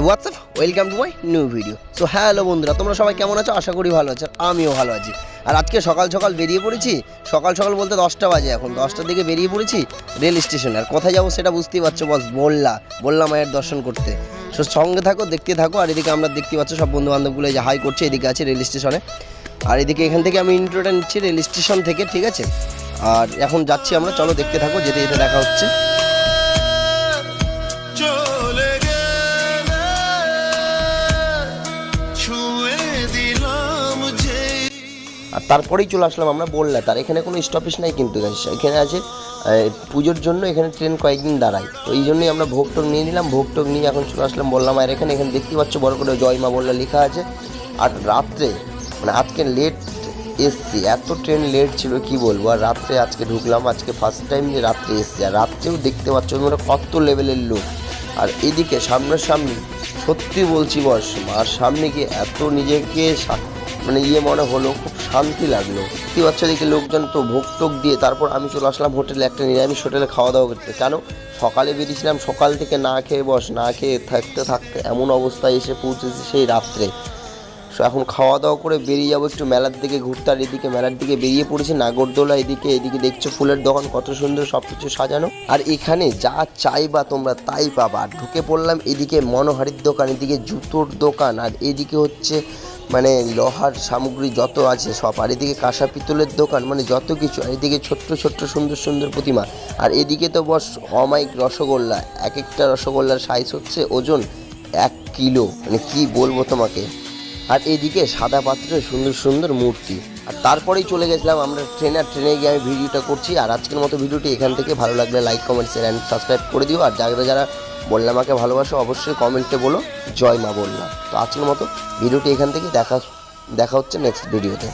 WhatsApp welcome to my new video so hello বন্ধুরা, তোমরা সবাই কেমন আছো? আশা করি ভালো আছো, আমিও ভালো আছি। আর আজকে সকাল সকাল বেরিয়ে পড়েছি। সকাল সকাল বলতে দশটা বাজে এখন। দশটার দিকে বেরিয়ে পড়েছি রেল স্টেশনে। আর কোথায় যাব সেটা বুঝতেই পারছ, বস, বললা বললাম মায়ের দর্শন করতে। সো সঙ্গে থাকো, দেখতে থাকো, আর এদিকে আমরা দেখতে পাচ্ছ সব বন্ধু বান্ধবগুলো যে হাই করছে, এদিকে আছে রেল স্টেশনে। আর এদিকে এখান থেকে আমি ইন্ট্রোটা নিচ্ছি রেল স্টেশন থেকে, ঠিক আছে? আর এখন যাচ্ছি আমরা, চলো দেখতে থাকো, যেতে যেতে দেখা হচ্ছে। আর তারপরেই চলে আসলাম আমরা বললা, তার এখানে কোনো স্টপেজ নাই কিন্তু, এখানে আছে পুজোর জন্য এখানে ট্রেন কয়েকদিন দাঁড়ায়। তো এই জন্যই আমরা ভোগ টোগ নিয়ে নিলাম, ভোগ টোগ নিয়ে এখন চলে আসলাম বললাম, আর এখানে এখানে দেখতে পাচ্ছ বড় করে জয় মা বললা লেখা আছে, আর রাত্রে মানে আজকে লেট এসছি, এত ট্রেন লেট ছিল, কি বলব? আর রাত্রে আজকে ঢুকলাম, আজকে ফার্স্ট টাইম যে রাত্রে এসছি, আর রাত্রেও দেখতে পাচ্ছ তোমরা কত লেভেলের লোক। আর এদিকে সামনাসামনি সত্যি বলছি বস আর সামনে গিয়ে এত নিজেকে মানে ইয়ে মনে হলো, খুব শান্তি লাগল। কি বাচ্চা দিকে লোকজন তো ভোগ টোক দিয়ে তারপর আমি চলে আসলাম হোটেলে একটা নিরামিষ হোটেলে খাওয়া দাওয়া করতে। কেন? সকালে বেরিয়েছিলাম, সকাল থেকে না খেয়ে বস, না খেয়ে থাকতে থাকতে এমন অবস্থায় এসে পৌঁছেছি সেই রাত্রে। সো এখন খাওয়া দাওয়া করে বেরিয়ে যাব একটু মেলার দিকে ঘুরতে, আর এদিকে মেলার দিকে বেরিয়ে পড়েছি, নাগরদোলা এদিকে এদিকে দেখছ ফুলের দোকান কত সুন্দর সব কিছু সাজানো। আর এখানে যা চাইবা তোমরা তাই পাবা। ঢুকে পড়লাম এদিকে মনোহারির দোকান, এদিকে জুতোর দোকান, আর এদিকে হচ্ছে মানে লোহার সামগ্রী যত আছে সব। আর এদিকে কাঁসা পিতলের দোকান মানে যত কিছু, আর এদিকে ছোট্ট ছোট্ট, সুন্দর সুন্দর প্রতিমা। আর এদিকে তো বস অমাইক রসগোল্লা এক একটা রসগোল্লার সাইজ হচ্ছে ওজন এক কিলো। মানে কি বলব তোমাকে? আর এদিকে সাদা পাত্রে সুন্দর সুন্দর মূর্তি। আর তারপরেই চলে গেছিলাম আমরা ট্রেনে, আর ট্রেনে গিয়ে আমি ভিডিওটা করছি। আর আজকের মতো ভিডিওটি এখান থেকে। ভালো লাগলে like comment share and subscribe করে দিও। আর যারা যারা বললাম আমাকে ভালোবাসো, অবশ্যই কমেন্টে বলো, জয় মা বললাম তো আজকের মতো ভিডিওটি এখান থেকে দেখা দেখা হচ্ছে নেক্সট ভিডিওতে